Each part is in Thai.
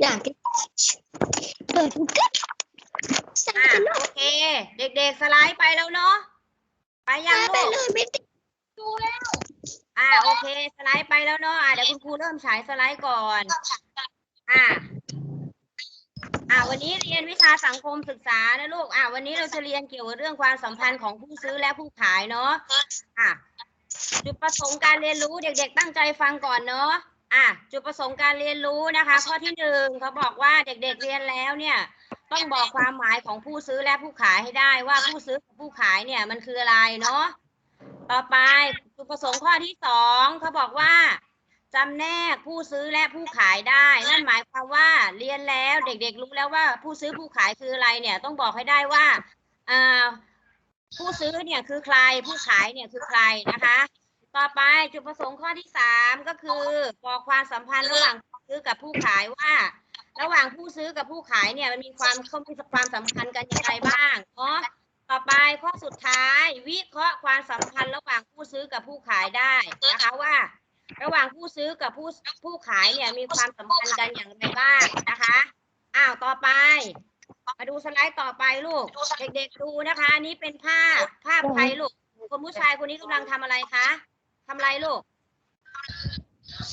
อยากเปิดกูเกิลสั่งอะโอเค เด็กๆสไลด์ไปแล้วเนาะไปยังไปลูกเลยไม่ติดอ่าโอเค สไลด์ไปแล้วเนาะอะเดี๋ยวคุณครูเริ่มฉายสไลด์ก่อนอ่าอ่าวันนี้เรียนวิชาสังคมศึกษานะลูกอ่าวันนี้เราจะเรียนเกี่ยวกับเรื่องความสัมพันธ์ของผู้ซื้อและผู้ขายเนาะอะจุดประสงค์การเรียนรู้เด็ก ๆ ตั้งใจฟังก่อนเนาะ อะจุดประสงค์การเรียนรู้นะคะ ข้อที่หนึ่งเขาบอกว่าเด็กๆเรียนแล้วเนี่ยต้องบอกความหมายของผู้ซื้อและผู้ขายให้ได้ว่าผู้ซื้อกับผู้ขายเนี่ยมันคืออะไรเนาะต่อไปจุดประสงค์ข้อที่สองเขาบอกว่าจำแนกผู้ซื้อและผู้ขายได้ นั่นหมายความว่าเรียนแล้วเด็กๆรู้แล้วว่าผู้ซื้อผู้ขายคืออะไรเนี่ยต้องบอกให้ได้ว่าอ่าผู้ซื้อเนี่ยคือใครผู้ขายเนี่ยคือใครนะคะ ต่อไปจุดประสงค์ข้อที่สามก็คือบอกความสัมพันธ์ระหว่างผู้ซื้อกับผู้ขายว่า ระหว่างผู้ซื้อกับผู้ขายเนี่ยมันมีความเขามีความสัมพันธ์กันอย่างไรบ้างเนาะต่อไปข้อสุดท้าย วิเคราะห์ความสัมพันธ์ระหว่างผู้ซื้อกับผู้ขายได้นะคะว่า ระหว่างผู้ซื้อกับผู้ผู้ขายเนี่ยมีความสัมพันธ์กันอย่างไรบ้างนะคะอ้าวต่อไป มาดูสไลด์ต่อไปลูก เด็กๆดูนะคะ อันนี้เป็นภาพภาพใครลูกคนผู้ชายคนนี้กำลังทำอะไรคะ ทำอะไรลูก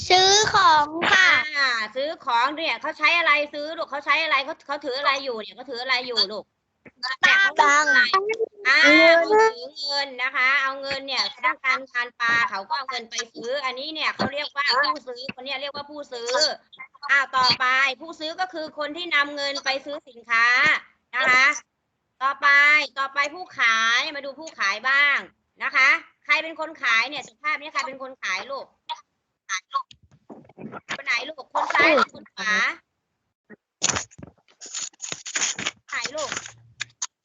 ซื้อของค่ะ อ่า ซื้อของเนี่ยเขาใช้อะไรซื้อลูกเขาใช้อะไรเขาเขาถืออะไรอยู่เนี่ยเขาถืออะไรอยู่ลูกเนี่ยเขาถืออะไรอ่าเขาถือเงินนะคะ เอาเงินเนี่ยต้องการทานปลาเขาก็เอาเงินไปซื้อ อันนี้เนี่ยเขาเรียกว่าผู้ซื้อคนเนี้ยเรียกว่าผู้ซื้ออ้าวต่อไปผู้ซื้อก็คือคนที่นำเงินไปซื้อสินค้านะคะ ต่อไปต่อไปผู้ขายมาดูผู้ขายบ้าง นะคะ ใครเป็นคนขายเนี่ยสุภาพนี้ใครเป็นคนขายลูกคนไหนลูกคนซ้ายหรือคนขวาขายลูก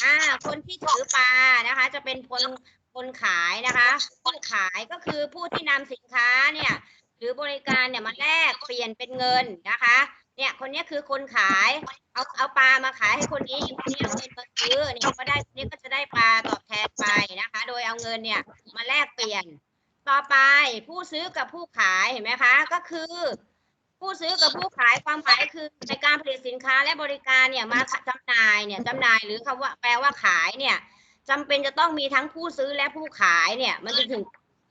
อ่า คนที่ถือปลานะคะ จะเป็นคนคนขายนะคะผู้ขายก็คือผู้ที่นำสินค้าเนี่ยหรือบริการเนี่ยมาแลกเปลี่ยนเป็นเงินนะคะ เนี่ย คนนี้คือคนขาย เอาเอาปลามาขายให้คนนี้คนนี้เอาเงินมาซื้อเนี่ยก็ได้คนนี้ก็จะได้ปลาตอบแทนไปนะคะ โดยเอาเงินเนี่ยมาแลกเปลี่ยน ต่อไปผู้ซื้อกับผู้ขายเห็นไหมคะ ก็คือ ผู้ซื้อกับผู้ขายความหมายคือในการผลิตสินค้าและบริการเนี่ยมาจำหน่ายเนี่ยจำหน่ายหรือคำว่าแปลว่าขายเนี่ยจำเป็นจะต้องมีทั้งผู้ซื้อและผู้ขายเนี่ย มันจะถึง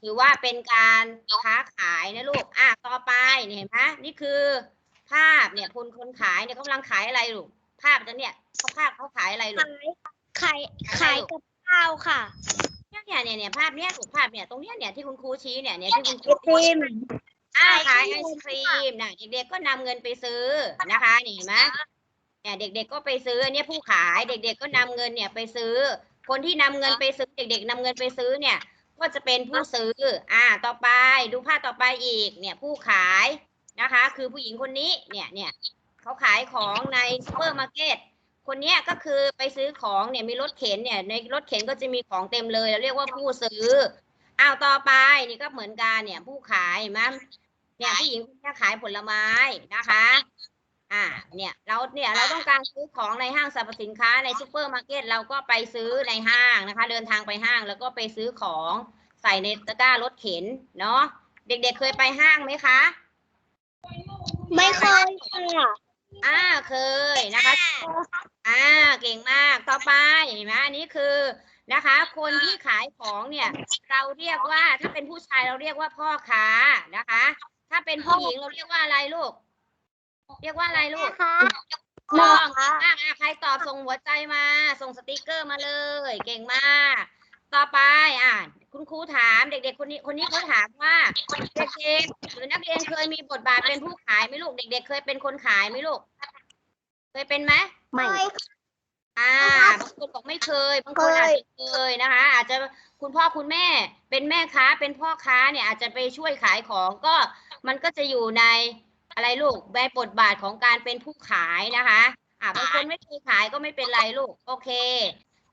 ถือว่าเป็นการค้าขายนะลูกอะต่อไปเนี่ยเห็นไหมนี่คือ ภาพเนี่ยคนคนขายเนี่ยเขากำลังขายอะไรลูกภาพจะเนี่ยเขาภาพเขาขายอะไรลูกขายขายกับข้าวค่ะเนี่ยเนี่ยเนี่ยภาพเนี้ยถูกภาพเนี่ยตรงเนี้ยเนี่ยที่คุณครูชี้เนี่ยเนี่ยที่คุณครูชี้ติมอ่าขาขายยไอไอศศคกรีรีมมนะเด็กๆก็นำเงินไปซื้อนะคะนี่เห็นไหมเนี่ยเด็ก ๆก็ไปซื้ออันเนี้ยผู้ขายเด็ก ๆ ก็นำเงินเนี่ยไปซื้อ คนที่นำเงินไปซื้อ เด็ก ๆนำเงินไปซื้อเนี่ย ก็จะเป็นผู้ซื้อ อ่า ต่อไปดูภาพต่อไปอีกเนี่ยผู้ขาย นะคะ คือผู้หญิงคนนี้เนี่ยเนี่ยเขาขายของในซูเปอร์มาร์เก็ตคนเนี้ยก็คือไปซื้อของเนี่ยมีรถเข็นเนี่ยในรถเข็นก็จะมีของเต็มเลยเราเรียกว่าผู้ซื้ออ้าวต่อไปนี่ก็เหมือนกันเนี่ยผู้ขายเห็นไหมเนี่ยผู้หญิงคนนี้ขายผลไม้นะคะอ่าเนี่ยเราเนี่ยเราต้องการซื้อของในห้างสรรพสินค้าในซูเปอร์มาร์เก็ตเราก็ไปซื้อในห้างนะคะ เดินทางไปห้างแล้วก็ไปซื้อของใส่ในตะกร้ารถเข็นเนาะเด็กๆเคยไปห้างไหมคะ ไม่เคยค่ะอ่าเคยนะคะ อ่าเก่งมากต่อไปเห็นไหมอันนี้คือนะคะ คนที่ขายของเนี่ย เราเรียกว่าถ้าเป็นผู้ชายเราเรียกว่าพ่อค้านะคะ ถ้าเป็นผู้หญิงเราเรียกว่าอะไรลูก เรียกว่าอะไรลูกค่ะลองอะอะใครตอบส่งหัวใจมา ส่งสติกเกอร์มาเลย เก่งมาก ต่อไปอะคุณครูถามเด็ก ๆ คนนี้คนนี้เขาถามว่าเด็กๆหรือนักเรียนเคยมีบทบาทเป็นผู้ขายไหมลูกเด็ก ๆ เคยเป็นคนขายไหมลูก เคยเป็นไหมไม่อ่าบางคนบอกไม่เคยบางคนอาจจะเคยนะคะ อาจจะคุณพ่อคุณแม่เป็นแม่ค้าเป็นพ่อค้าเนี่ยอาจจะไปช่วยขายของก็มันก็จะอยู่ในอะไรลูกในบทบาทของการเป็นผู้ขายนะคะอ่าบางคนไม่เคยขายก็ไม่เป็นไรลูก โอเค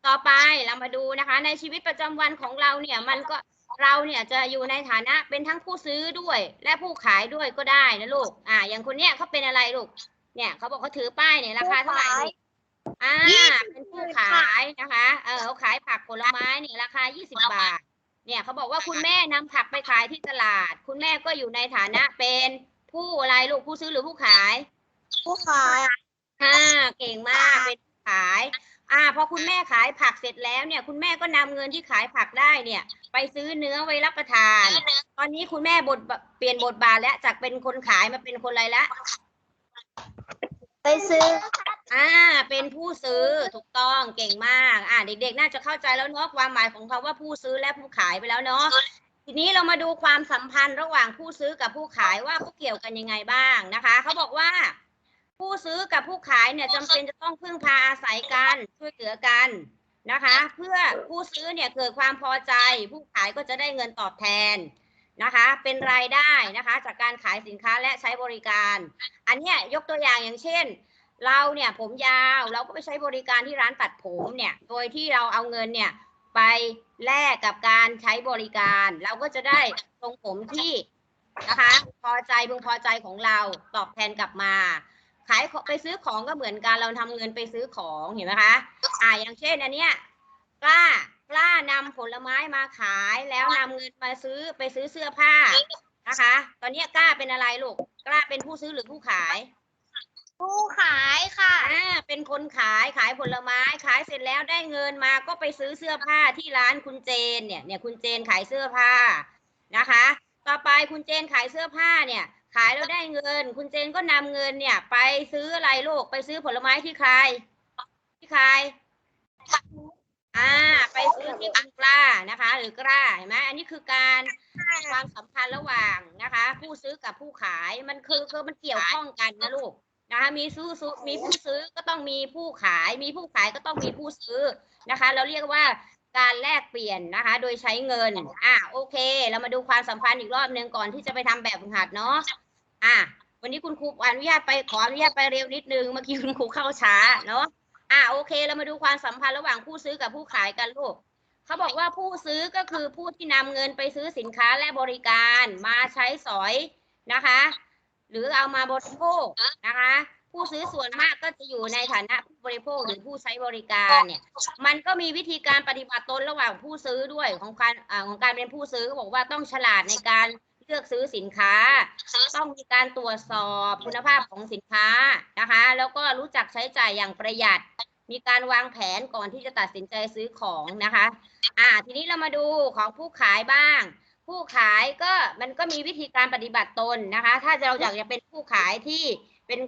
ต่อไปเรามาดูนะคะ ในชีวิตประจำวันของเราเนี่ยมันก็เราเนี่ยจะอยู่ในฐานะเป็นทั้งผู้ซื้อด้วย และผู้ขายด้วยก็ได้นะลูก อ่า อย่างคนเนี้ยเขาเป็นอะไรลูก เนี่ยเขาบอกเขาถือป้ายเนี่ยราคาเท่าไหร่ลูกอ่า เป็นผู้ขายนะคะ เออเขาขายผักผลไม้เนี่ยราคา 20 บาท เนี่ยเขาบอกว่าคุณแม่นำผักไปขายที่ตลาด คุณแม่ก็อยู่ในฐานะเป็นผู้อะไรลูกผู้ซื้อหรือผู้ขาย ผู้ขายค่ะเก่งมากเป็นผู้ขาย อ่าพอคุณแม่ขายผักเสร็จแล้วเนี่ย คุณแม่ก็นำเงินที่ขายผักได้เนี่ย ไปซื้อเนื้อไว้รับประทาน ตอนนี้คุณแม่บทบาทเปลี่ยนบทบาทแล้วจากเป็นคนขายมาเป็นคนอะไรละไปซื้อ อ่า เป็นผู้ซื้อถูกต้องเก่งมาก อ่าเด็กๆ น่าจะเข้าใจแล้วเนาะความหมายของคำว่าผู้ซื้อและผู้ขายไปแล้วเนาะทีนี้เรามาดูความสัมพันธ์ระหว่างผู้ซื้อกับผู้ขายว่าเขาเกี่ยวกันยังไงบ้างนะคะเขาบอกว่า ผู้ซื้อกับผู้ขายเนี่ยจำเป็นจะต้องพึ่งพาอาศัยกันช่วยเหลือกันนะคะ เพื่อผู้ซื้อเนี่ยเกิดความพอใจ ผู้ขายก็จะได้เงินตอบแทนนะคะ เป็นรายได้นะคะจากการขายสินค้าและใช้บริการ อันเนี้ยยกตัวอย่างอย่างเช่น เราเนี่ยผมยาวเราก็ไปใช้บริการที่ร้านตัดผมเนี่ยโดยที่เราเอาเงินเนี่ยไปแลกกับการใช้บริการ เราก็จะได้ทรงผมที่นะคะ พอใจพึงพอใจของเราตอบแทนกลับมา ขายของไปซื้อของก็เหมือนกันเราทำเงินไปซื้อของเห็นไหมคะอ่าอย่างเช่นอันเนี้ยกล้ากล้านำผลไม้มาขายแล้วนำเงินมาซื้อไปซื้อเสื้อผ้านะคะ ตอนเนี้ยกล้าเป็นอะไรลูกกล้าเป็นผู้ซื้อหรือผู้ขาย ผู้ขายค่ะอ่าเป็นคนขายขายผลไม้ขายเสร็จแล้วได้เงินมาก็ไปซื้อเสื้อผ้าที่ร้านคุณเจนเนี่ยเนี่ยคุณเจนขายเสื้อผ้านะคะ ต่อไปคุณเจนขายเสื้อผ้าเนี่ย ขายแล้วได้เงิน คุณเจนก็นำเงินเนี่ย ไปซื้ออะไรลูกไปซื้อผลไม้ที่ใครที่ใครอ่า ไปซื้อที่คุณกล้านะคะ หรือกล้าเห็นไหมอันนี้คือการความสัมพันธ์ระหว่างนะคะ ผู้ซื้อกับผู้ขายมันคือคือมันเกี่ยวข้องกันนะลูกนะคะมีซื้อซื้อมีผู้ซื้อก็ต้องมีผู้ขาย มีผู้ขายก็ต้องมีผู้ซื้อนะคะ เราเรียกว่าการแลกเปลี่ยนนะคะ โดยใช้เงิน อะโอเค เรามาดูความสัมพันธ์อีกรอบหนึ่งก่อนที่จะไปทำแบบฝึกหัดเนาะ อะวันนี้คุณครูอนุญาตไปขออนุญาตไปเร็วนิดนึงเมื่อกี้คุณครูเข้าช้าเนาะอะโอเคเรามาดูความสัมพันธ์ระหว่างผู้ซื้อกับผู้ขายกันลูกเขาบอกว่าผู้ซื้อก็คือผู้ที่นำเงินไปซื้อสินค้าและบริการมาใช้สอยนะคะ หรือเอามาบริโภคนะคะ ผู้ซื้อส่วนมากก็จะอยู่ในฐานะผู้บริโภคหรือผู้ใช้บริการเนี่ย มันก็มีวิธีการปฏิบัติตนระหว่างผู้ซื้อด้วยของการอ่าของการเป็นผู้ซื้อบอกว่าต้องฉลาดในการ ลือกซื้อสินค้า ต้องมีการตรวจสอบคุณภาพของสินค้านะคะ แล้วก็รู้จักใช้จ่ายอย่างประหยัด มีการวางแผนก่อนที่จะตัดสินใจซื้อของนะคะ อ่า ทีนี้เรามาดูของผู้ขายบ้าง ผู้ขายก็มันก็มีวิธีการปฏิบัติตนนะคะ ถ้าเราอยากจะเป็นผู้ขายที่เป็น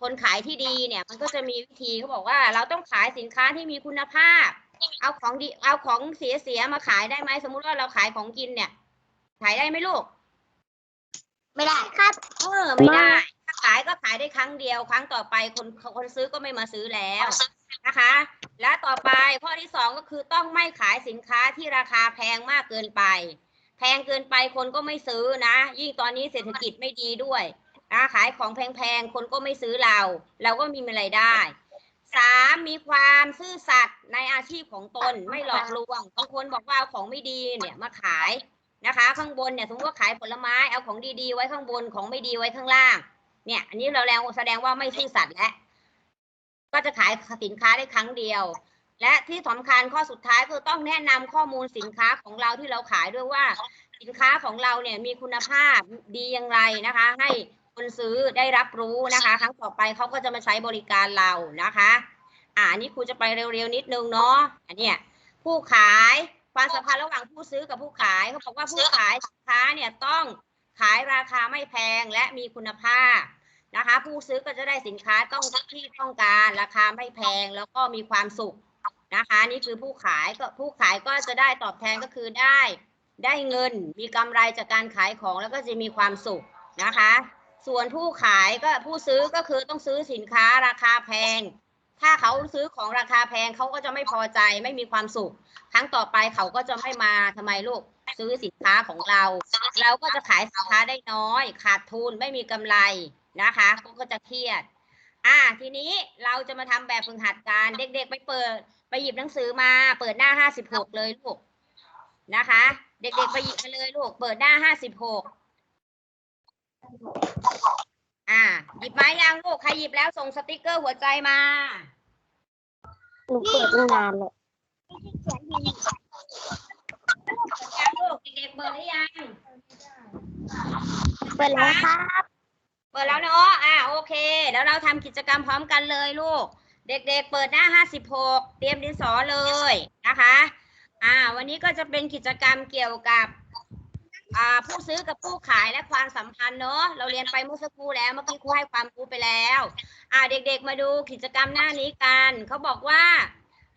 คนขายที่ดีเนี่ยมันก็จะมีวิธีเขาบอกว่า เราต้องขายสินค้าที่มีคุณภาพ เอาของดีเอาของเสียเสียมาขายได้ไหมสมมุติว่าเราขายของกินเนี่ย ขายได้ไหมลูก ไม่ได้ครับเออไม่ได้ถ้าขายก็ขายได้ครั้งเดียว ครั้งต่อไปคนคนซื้อก็ไม่มาซื้อแล้วนะคะ และต่อไปข้อที่สองก็คือต้องไม่ขายสินค้าที่ราคาแพงมากเกินไป แพงเกินไปคนก็ไม่ซื้อนะ ยิ่งตอนนี้เศรษฐกิจไม่ดีด้วยนะขายของแพงๆคนก็ไม่ซื้อเรา เราก็ไมมีรายได้สามมีความซื่อสัตย์ในอาชีพของตนไม่หลอกลวงบางคนบอกว่าเอาของไม่ดีเนี่ยมาขาย นะคะ ข้างบนเนี่ยสมมติว่าขายผลไม้เอาของดีๆ ไว้ข้างบนของไม่ดีไว้ข้างล่าง เนี่ย อันนี้เราแรงแสดงว่าไม่ซื่อสัตย์แล้วก็จะขายสินค้าได้ครั้งเดียว และที่สำคัญข้อสุดท้ายคือต้องแนะนำข้อมูลสินค้าของเราที่เราขายด้วยว่า สินค้าของเราเนี่ยมีคุณภาพดีอย่างไรนะคะ ให้คนซื้อได้รับรู้นะคะ ครั้งต่อไปเขาก็จะมาใช้บริการเรานะคะ อ่าอันนี้ครูจะไปเร็วๆนิดนึงเนาะอันเนี้ยผู้ขาย ความสัมพันธ์ระหว่างผู้ซื้อกับผู้ขายเขาบอกว่าผู้ขายสินค้าเนี่ยต้องขายราคาไม่แพงและมีคุณภาพนะคะ ผู้ซื้อก็จะได้สินค้าต้องที่ต้องการราคาไม่แพงแล้วก็มีความสุขนะคะ นี่คือผู้ขายก็ผู้ขายก็จะได้ตอบแทนก็คือได้ ได้เงินมีกำไรจากการขายของแล้วก็จะมีความสุขนะคะ ส่วนผู้ขายก็ผู้ซื้อก็คือต้องซื้อสินค้าราคาแพง ถ้าเขาซื้อของราคาแพงเขาก็จะไม่พอใจไม่มีความสุข ครั้งต่อไปเขาก็จะไม่มาทำไมลูกซื้อสินค้าของเรา เราก็จะขายสินค้าได้น้อย ขาดทุนไม่มีกำไรนะคะเขาก็จะเครียด อ่าทีนี้เราจะมาทำแบบฝึกหัดการเด็กๆ ไปเปิด ไปหยิบหนังสือมา เปิดหน้าห้าสิบหกเลยลูกนะคะ เด็กๆไปหยิบมาเลยลูก เปิดหน้าห้าสิบหก อ่า หยิบมายังลูกใครหยิบแล้วส่งสติกเกอร์หัวใจมา หนูเปิดตั้งนานเลยยังลูกเด็กๆเปิดหรือยัง เปิดแล้วครับ เปิดแล้วเนาะอ่าโอเค แล้วเราทำกิจกรรมพร้อมกันเลยลูก เด็กๆเปิดหน้า 56 เตรียมดินสอเลยนะคะ อ่า วันนี้ก็จะเป็นกิจกรรมเกี่ยวกับ อ่าผู้ซื้อกับผู้ขายและความสัมพันธ์เนาะเราเรียนไปเมื่อสักครู่แล้วเมื่อกี้ครูให้ความรู้ไปแล้ว อ่าเด็กๆมาดูกิจกรรมหน้านี้กันเขาบอกว่า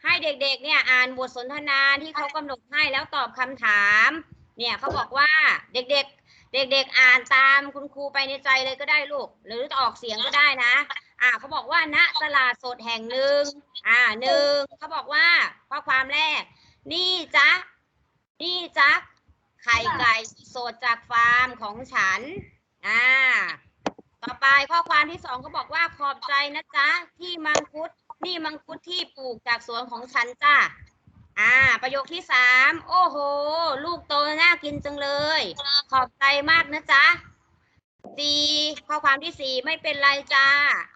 ให้เด็กๆเนี่ยอ่านบทสนทนาที่เขากำหนดให้แล้วตอบคำถาม เนี่ยเขาบอกว่าเด็กๆ เด็กๆอ่านตามคุณครูไปในใจเลยก็ได้ลูก หรือจะออกเสียงก็ได้นะ อ่าเขาบอกว่าณตลาดสดแห่งหนึ่งอ่าหนึ่งเขาบอกว่าข้อความแรก นี่จ๊ะนี่จ๊ะ ไข่ไก่สดจากฟาร์มของฉัน อ่า ต่อไปข้อความที่สองเขาบอกว่าขอบใจนะจ๊ะ ที่มังคุดนี่มังคุดที่ปลูกจากสวนของฉันจ้าอ่า ประโยคที่สามโอ้โห ลูกโตน่ากินจังเลย ขอบใจมากนะจ๊ะสี่ข้อความที่สี่ไม่เป็นไรจ้า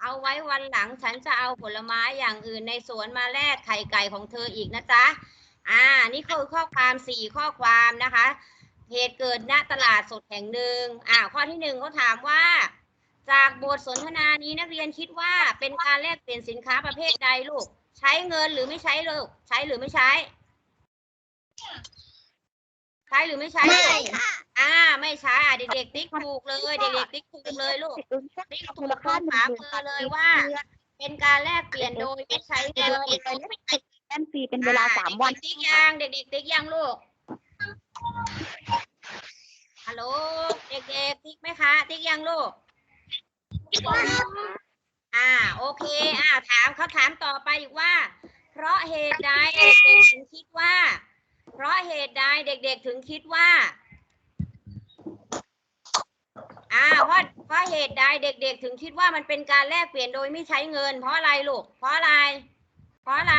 เอาไว้วันหลังฉันจะเอาผลไม้อย่างอื่นในสวนมาแลกไข่ไก่ของเธออีกนะจ๊ะ อ่า นี่คือข้อความสี่ข้อความนะคะ เหตุเกิดณตลาดสดแห่งหนึ่งอ่าข้อที่หนึ่งเขาถามว่า จากบทสนทนานี้นักเรียนคิดว่าเป็นการแลกเปลี่ยนสินค้าประเภทใดลูก ใช้เงินหรือไม่ใช้ลูกใช้หรือไม่ใช้ ใช้หรือไม่ใช้ไม่ลูกอ่า ไม่ใช้อะเด็กๆติ๊กถูกเลยเด็กๆติ๊กถูกเลยลูกติ๊กถูกตรงขวามือเลยว่า เป็นการแลกเปลี่ยนโดยไม่ใช้เงินแอนฟรีเป็นเวลาสามวันเด็กๆติ๊กยังเด็กๆติ๊กยังลูก ฮัลโหลเด็กๆติ๊กไหมคะติ๊กยังลูกอ่าโอเคอ่าถามเขาถามต่อไปอีกว่า เพราะเหตุใดเด็กๆถึงคิดว่า เพราะเหตุใดเด็ก ๆ ถึงคิดว่าอ่าเพราะเพราะเหตุใดเด็ก ๆ ถึงคิดว่ามันเป็นการแลกเปลี่ยนโดยไม่ใช้เงิน เพราะอะไรลูกเพราะอะไร เพราะอะไร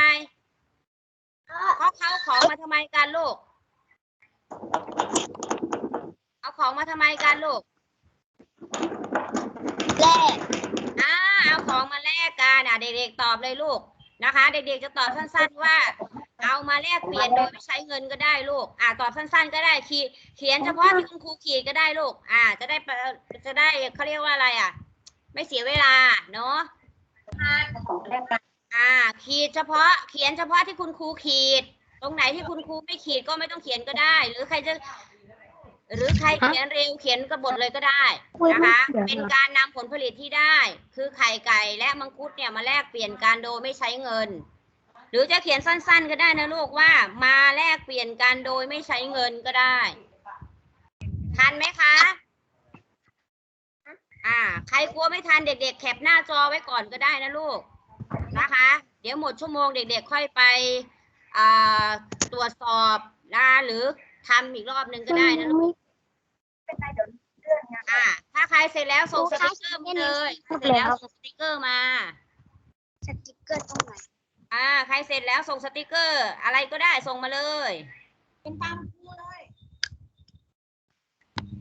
เพราะเขาขอมาทำไมกันลูกเอา ของมาทำไมกันลูกแรกอ่าเอาของมาแลกกันอะเด็กๆตอบเลยลูกนะคะ เด็กๆจะตอบสั้นๆว่า เอามาแลกเปลี่ยนโดยไม่ใช้เงินก็ได้ลูก อ่าตอบสั้นๆ ก็ได้ขีดเขียนเฉพาะที่คุณครูขีดก็ได้ลูก อ่า จะได้ประจะได้เขาเรียกว่าอะไรอะ ไม่เสียเวลาเนาะอ่า ขีดเฉพาะเขียนเฉพาะที่คุณครูขีด ตรงไหนที่คุณครูไม่ขีดก็ไม่ต้องเขียนก็ได้ หรือใครจะ หรือใครเขียนเร็วเขียนกระบทเลยก็ได้นะคะเป็นการนำผลผลิตที่ได้ คือไข่ไก่และมังคุดเนี่ยมาแลกเปลี่ยนกันโดยไม่ใช้เงิน หรือจะเขียนสั้น ๆ ก็ได้นะลูกว่า มาแลกเปลี่ยนกันโดยไม่ใช้เงินก็ได้ทันไหมคะอ่า ใครกลัวไม่ทันเด็ก ๆ แคปหน้าจอไว้ก่อนก็ได้นะลูกนะคะ เดี๋ยวหมดชั่วโมงเด็ก ๆ ค่อยไปอ่าตรวจสอบนะหรือทำอีกรอบหนึ่งก็ได้นะลูก อ่าถ้าใครเสร็จแล้วส่งสติกเกอร์มาเลยเสร็จแล้วส่งสติกเกอร์มาสติ๊กเกอร์ตรงไหนอ่าใครเสร็จแล้วส่งสติกเกอร์ อะไรก็ได้ส่งมาเลย เป็นตามครูเลย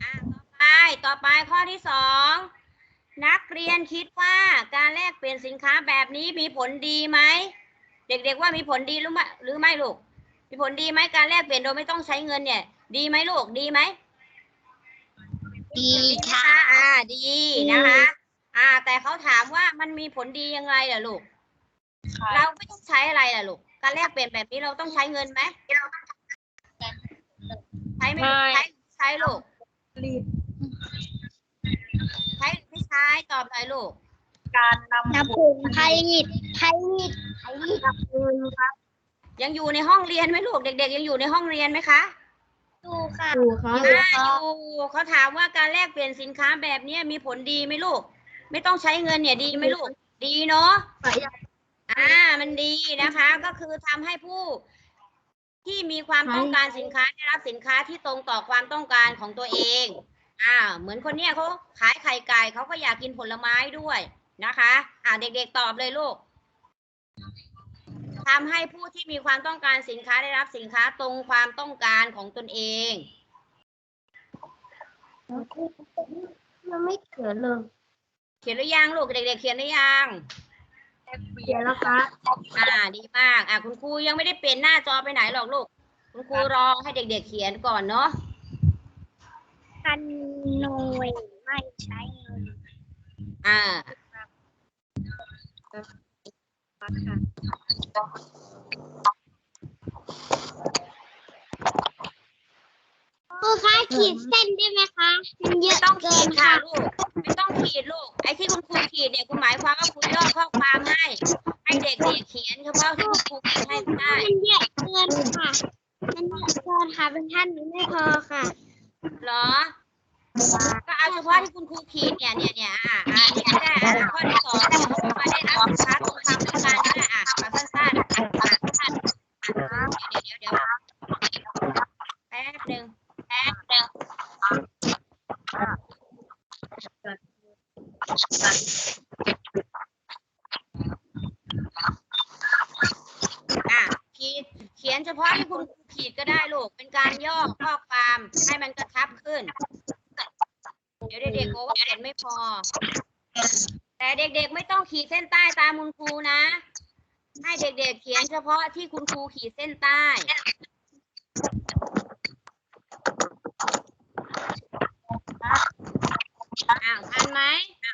อ่าต่อไปต่อไปข้อที่สองนักเรียนคิดว่าการแลกเปลี่ยนสินค้าแบบนี้มีผลดีไหมเด็กๆว่ามีผลดีหรือไม่หรือไม่ลูกมีผลดีไหมการแลกเปลี่ยนโดยไม่ต้องใช้เงินเนี่ย ดีไหมลูกดีไหม ดีดีค่ะค่ะอ่าดีนะคะ อ่า แต่เขาถามว่ามันมีผลดียังไงล่ะลูก เราไม่ต้องใช้อะไรล่ะลูก การแลกเปลี่ยนแบบนี้เราต้องใช้เงินไหมใช้ไหมลูกใช้ใช้ลูกใช้หรือไม่ใช้ตอบหน่อยลูก การนำน้ำผงไทยนิดไทยนิดไทยนิดยังอยู่ในห้องเรียนไหมลูก เด็ก ๆ ยังอยู่ในห้องเรียนไหมคะ ดูค่ะดูครับอ่าอยู่เขาถามว่าการแลกเปลี่ยนสินค้าแบบนี้มีผลดีไหมลูก ไม่ต้องใช้เงินเนี่ยดีไหมลูก ดีเนาะอ่ามันดีนะคะ ก็คือทำให้ผู้ ที่มีความต้องการสินค้าได้รับสินค้าที่ตรงต่อความต้องการของตัวเอง อ่า เหมือนคนเนี้ยเขาขายไข่ไก่เขาก็อยากกินผลไม้ด้วยนะคะ อ่าเด็กๆตอบเลยลูก ทำให้ผู้ที่มีความต้องการสินค้าได้รับสินค้าตรงความต้องการของตนเอง มันไม่เขียนเลยเขียนหรือยังลูกเด็กๆเขียนหรือยังเขียนแล้วครับอ่าดีมากอ่าคุณครูยังไม่ได้เปลี่ยนหน้าจอไปไหนหรอกลูก คุณครูรอให้เด็ก ๆ เขียนก่อนเนาะคันหน่วยไม่ใช้เงินอ่า ครูคะขีดเส้นได้ไหมคะมันเยไม่อะต้องเกิขีนดค่ะค่ะลูก ไม่ต้องขีดลูก ไอ้ที่คุณครูขีดเนี่ยคุณหมายความว่าคุณย่อข้อความให้ให้เด็กๆเขียนเฉพาะที่คุณครูขีดให้ได้มันเยอะเกินค่ะ มันเยอะเกินค่ะเป็นท่านนี้ไม่พอค่ะ เหรอ ก็เอาเฉพาะที่คุณครูขีดเนี่ยเนี่ยเนี่ยอ่าอ่านี่ก็ได้อ่าข้อที่สองเนี่ยเขาบอกว่าได้รับสินค้าตรงคำต้องการก็ได้อะมาสั้นๆอะสั้นๆเดี๋ยวเดี๋ยวเดี๋ยวแป๊บหนึ่งแป๊บหนึ่งอะขีดเขียนเฉพาะที่คุณครูขีดก็ได้ลูกเป็นการย่อข้อความให้มันกระชับขึ้น เดี๋ยวเด็กๆบอกว่าเขียนไม่พอ แต่เด็กๆไม่ต้องขีดเส้นใต้ตามคุณครูนะ ให้เด็กๆเขียนเฉพาะที่คุณครูขีดเส้นใต้อ้าวทันไหมอ่า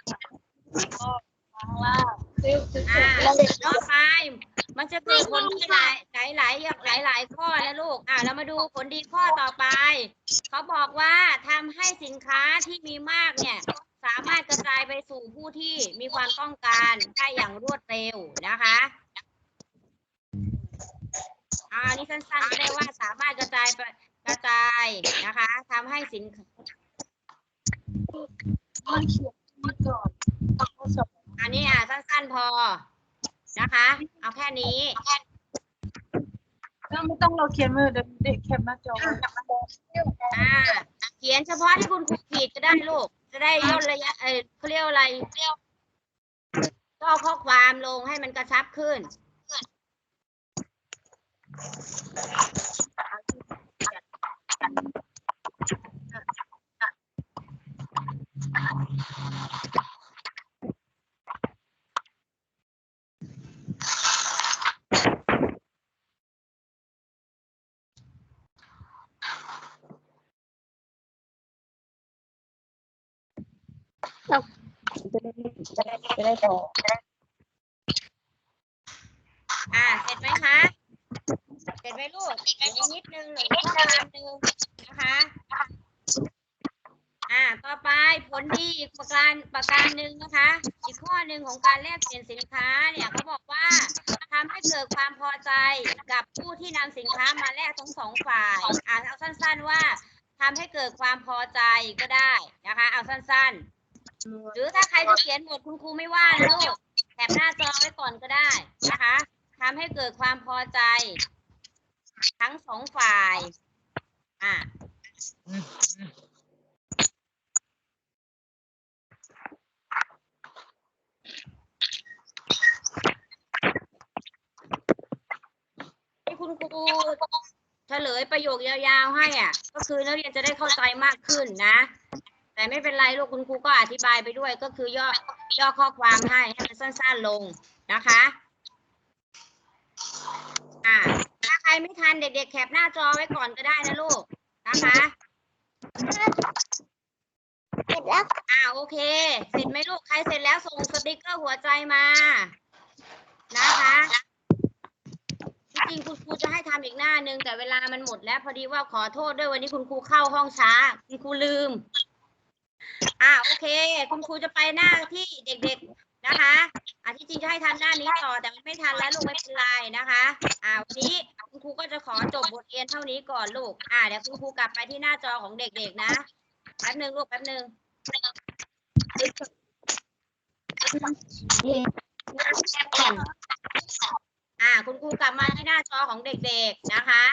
ต่อไป มันจะเกิดผลดีหลายหลายหลายหลายหลายข้อนะลูก อ่าเรามาดูผลดีข้อต่อไป เขาบอกว่าทำให้สินค้าที่มีมากเนี่ย สามารถกระจายไปสู่ผู้ที่มีความต้องการได้อย่างรวดเร็วนะคะ อ่าอันนี่สั้นๆก็ได้ว่าสามารถกระจายกระจายนะคะทำให้สินค้าอันนี้อะสั้นๆพอ นะคะ เอาแค่นี้ก็ไม่ต้องเราเขียนมือเดี๋ยวเด็กแคปหน้าจอไว้อ่าเขียนเฉพาะที่คุณครูขีดก็ได้ลูก จะได้ย่นระยะเออเขาเรียกว่าอะไรก็ข้อความลงให้มันกระชับขึ้น จะได้พอ่า เสร็จไหมคะ เสร็จไหมลูกเสร็จนิดนึงหนึ่งข้อความหนึ่งนะคะ อ่า ต่อไปผลดีอีกประการประการหนึ่งนะคะ อีกข้อหนึ่งของการแลกเปลี่ยนสินค้าเนี่ยเขาบอกว่าทำให้เกิดความพอใจกับผู้ที่นำสินค้ามาแลกทั้งสองฝ่าย อ่าเอาสั้น ๆว่าทำให้เกิดความพอใจก็ได้นะคะ เอาสั้น ๆ หรือถ้าใครจะเขียนหมดคุณครูไม่ว่านะลูกแถบหน้าจอไว้ก่อนก็ได้นะคะทำให้เกิดความพอใจ ทั้งสองฝ่าย อ่าที่คุณครูเฉลยประโยคยาวๆให้อะ ก็คือนักเรียนจะได้เข้าใจมากขึ้นนะ แต่ไม่เป็นไรลูกคุณครูก็อธิบายไปด้วยก็คือย่อย่อข้อความให้ให้มันสั้นๆลงนะคะอ่าถ้าใครไม่ทันเด็กๆแคปหน้าจอไว้ก่อนก็ได้นะลูกนะคะเสร็จแล้วอ่าโอเค เสร็จไหมลูกใครเสร็จแล้วส่งสติกเกอร์หัวใจมานะคะจริงๆคุณครูจะให้ทำอีกหน้านึงแต่เวลามันหมดแล้วพอดีว่าขอโทษด้วยวันนี้คุณครูเข้าห้องช้า คุณครูลืม อ่าโอเค คุณครูจะไปหน้าที่เด็กๆนะคะอ่าที่จริงจะให้ทันหน้านี้ต่อแต่มันไม่ทันแล้วลูกไม่เป็นไรนะคะอ่าวันนี้คุณครูก็จะขอจบบทเรียนเท่านี้ก่อนลูกอ่าเดี๋ยวคุณครูกลับไปที่หน้าจอของเด็กๆนะแป๊บหนึ่งลูกแป๊บหนึ่งอ่า คุณครูกลับมาที่หน้าจอของเด็กๆนะคะ